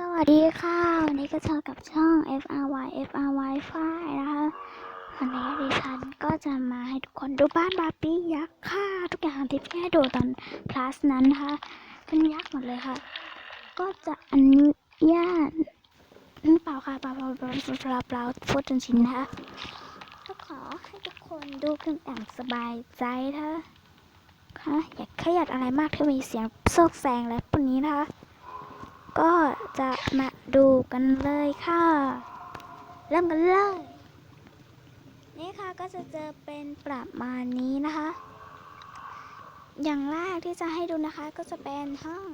สวัสดีค่ะวันนี้ก็เจอกับช่อง FRY FRY ฝ้ายนะคะวันนี้ดิฉันก็จะมาให้ทุกคนดูบ้านบาร์บี้ยักษ์ค่ะ ทุกอย่างที่พี่ให้ดูตอนคลาสนั้นนะคะเป็นยักษ์หมดเลยค่ะ ก็จะอนุญาตอืมเปล่าค่ะเปล่าเปล่าเปล่าเปล่าเปล่าพูดจนชินนะคะก็ขอให้ทุกคนดูกันอย่างสบายใจนะคะค่ะอย่าเครียดอะไรมากที่มีเสียงโซกแซงอะพวกนี้นะคะ ก็จะมาดูกันเลยค่ะ เริ่มกันเลย นี่ค่ะก็จะเจอเป็นประมาณนี้นะคะ อย่างแรกที่จะให้ดูนะคะก็จะเป็นห้อง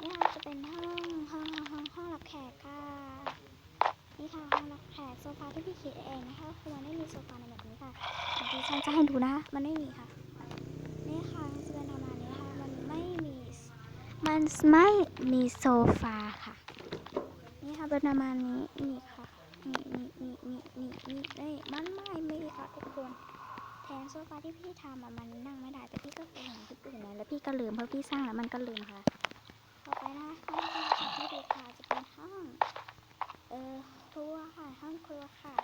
นี่ค่ะจะเป็นห้องห้องห้องห้องห้องรับแขกค่ะนี่ค่ะห้องรับแขกโซฟาที่พี่คิดเองนะคะคือมันไม่มีโซฟาในแบบนี้ค่ะเดี๋ยวดิฉันจะให้ดูนะ มันไม่มีค่ะ นี่ค่ะมันจะเป็นประมาณนี้ค่ะมันไม่มี มันไม่มีโซฟาค่ะ นี่ค่ะเป็นประมาณนี้นี่ค่ะนี่นี่นี่นี่นี่นี่นี่มันไม่มีค่ะทุกคนแทนโซฟาที่พี่ทำอะมันนั่งไม่ได้แต่พี่ก็เคยเห็นคลิปอื่นนะแล้วพี่ก็ลืมเพราะพี่สร้างแล้วมันก็ลืมค่ะต่อไปนะคะห้องที่ดูค่ะจะเป็นห้องเอ่อครัวค่ะห้องครัวค่ะ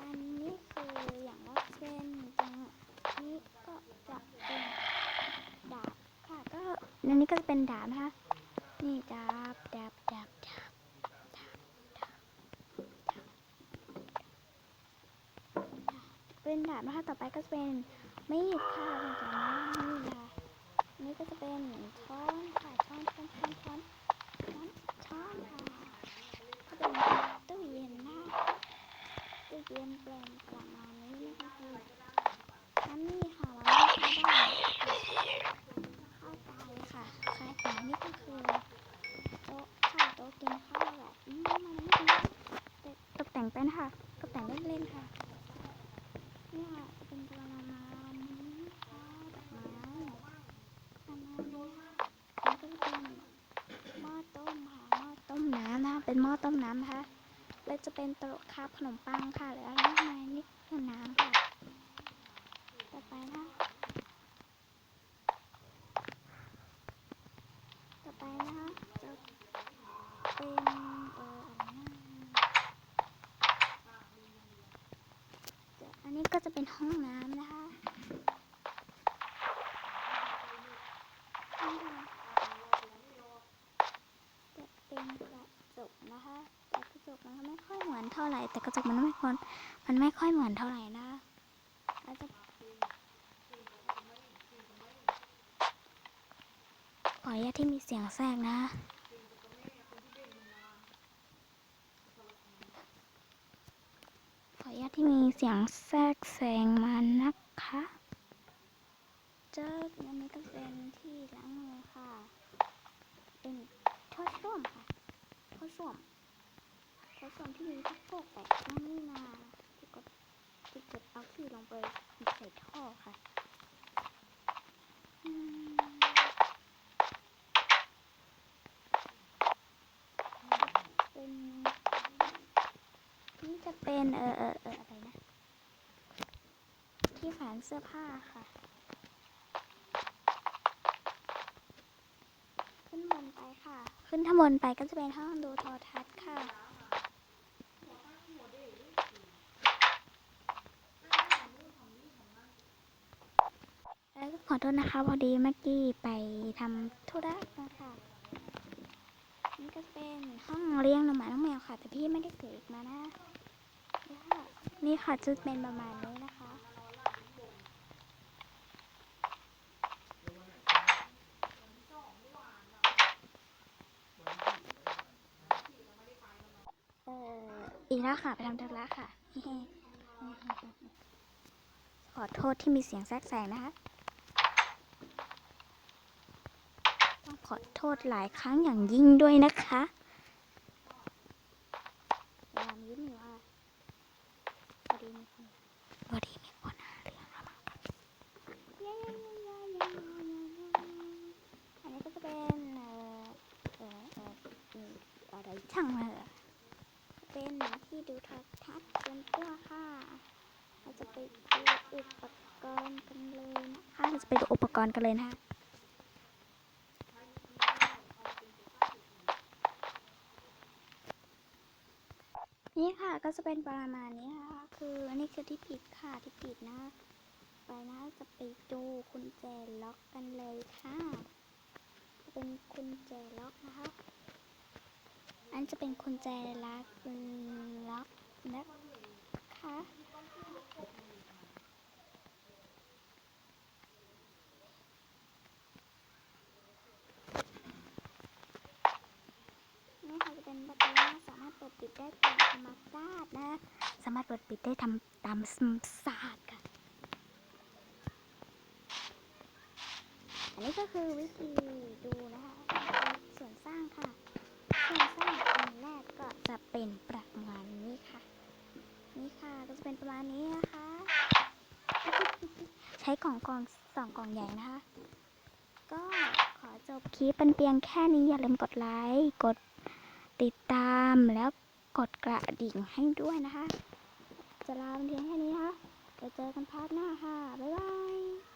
อันนี้คืออย่างว่าเป็นตรงนี้ก็จะเป็นดาบค่ะก็ อันนี้ก็จะเป็นดาบนะคะ นี่ดาบดาบดาบดาบดาบดาบดาบเป็นดาบนะคะต่อไปก็จะเป็นมีดค่ะเป็นจากนั้นมีดค่ะนี่ก็จะเป็นช้อนค่ะช้อนช้อนช้อนช้อนช้อนช้อนค่ะก็เป็นตู้เย็นนะคะตู้เย็นเป็นประมาณนี้นะคะคืออันนี้ค่ะเราไม่ใช้ได้เข้าไปค่ะใช่ค่ะนี่ก็คือโต๊ะค่ะโต๊ะกินข้าวแบบอืมมันไม่ดีแต่ตกแต่งเป็นค่ะตกแต่งเล่นๆค่ะนี่ค่ะจะเป็นประมาณนี้ค่ะดอกไม้ประมาณนี้ค่ะอันนี้ก็จะเป็นหม้อต้มค่ะหม้อต้มน้ำนะคะ เป็นหม้อต้มน้ำนะคะแล้วจะเป็นโต๊ะคาบขนมปังค่ะหรืออะไรมากมายนี่คือน้ำค่ะ ต่อไปนะต่อไปนะคะจะเป็นเอออะไรนะจะอันนี้ก็จะเป็นห้องน้ำนะคะนี่ค่ะจะเป็นกระจกนะคะแต่ กมันก็ไม่ค่อยเหมือนเท่าไหร่ แต่กระจกมันไม่ค่อยมันไม่ค่อยเหมือนเท่าไหร่นะคะแล้วจะขออนุญาตที่มีเสียงแทรกนะขออนุญาตที่มีเสียงแทรกแซงมานะคะเจออันนี้ก็เป็นที่ล้างมือค่ะ เป็นท่อส้วมค่ะท่อส้วม ท่อส้วมที่มีที่พวกแตกข้างนี้มาที่กดที่กดเอาขี้ลงไปใส่ท่อค่ะเป็นนี่จะเป็นเออเออเอออะไรนะ ที่แขวนเสื้อผ้าค่ะขึ้นบนไปค่ะ ขึ้นข้างบนไปก็จะเป็นห้องดูโทรทัศน์ค่ะ แล้วก็ ขอโทษนะคะ พอดีเมื่อกี้ไปทำธุระมาค่ะนี่ก็เป็นห้องเลี้ยงน้องหมาน้องแมวค่ะ แต่พี่ไม่ได้เสกมานะ นี่ค่ะนี่ค่ะจะเป็นประมาณนี้นะคะเอออีกแล้วค่ะ ไปทำธุระค่ะ ขอโทษที่มีเสียงแทรกแซงนะคะ ต้องขอ โทษหลายครั้งอย่างยิ่งด้วยนะคะพยายามยิ้มอยู่ค่ะพอดีมีคนพอดีมีคนหาเรื่องเรามาเย้เย้เย้เย้เย้เย้อันนี้ก็จะเป็นเอ่อเอ่อเอ่ออ่ออะไรช่างมาเถอะเป็นที่ดูโทรทัศน์เป็นตัวค่ะเราจะไปดูอุปกรณ์กันเลยนะคะเราจะไปดูอุปกรณ์กันเลยนะคะ นี่ค่ะก็จะเป็นประมาณนี้นะคะ คืออันนี้คือที่ปิดค่ะที่ปิดนะ ไปนะจะไปดูคุณแจล็อกกันเลยค่ะ เป็นคุณแจล็อกนะคะ อันจะเป็นคุณแจล็อกล็อกนะคะ นี่ค่ะจะเป็นประตูนะสามารถเปิดได้ตามธรรมชาตินะ สามารถเปิดปิดได้ทำตามธรรมชาติค่ะ อันนี้ก็คือวิธีดูนะคะส่วนสร้างค่ะ ส่วนสร้างอันแรกก็จะเป็นประมาณนี้ค่ะ นี่ค่ะก็จะเป็นประมาณนี้นะคะ ใช้กล่องกล่องสองกล่องใหญ่นะคะ ก็ขอจบคลิปเป็นเพียงแค่นี้อย่าลืมกดไลค์ กดติดตามแล้ว กดกระดิ่งให้ด้วยนะคะ จะลาเพียงแค่นี้นะคะจะเจอกันพาร์ทหน้าค่ะ บ๊ายบาย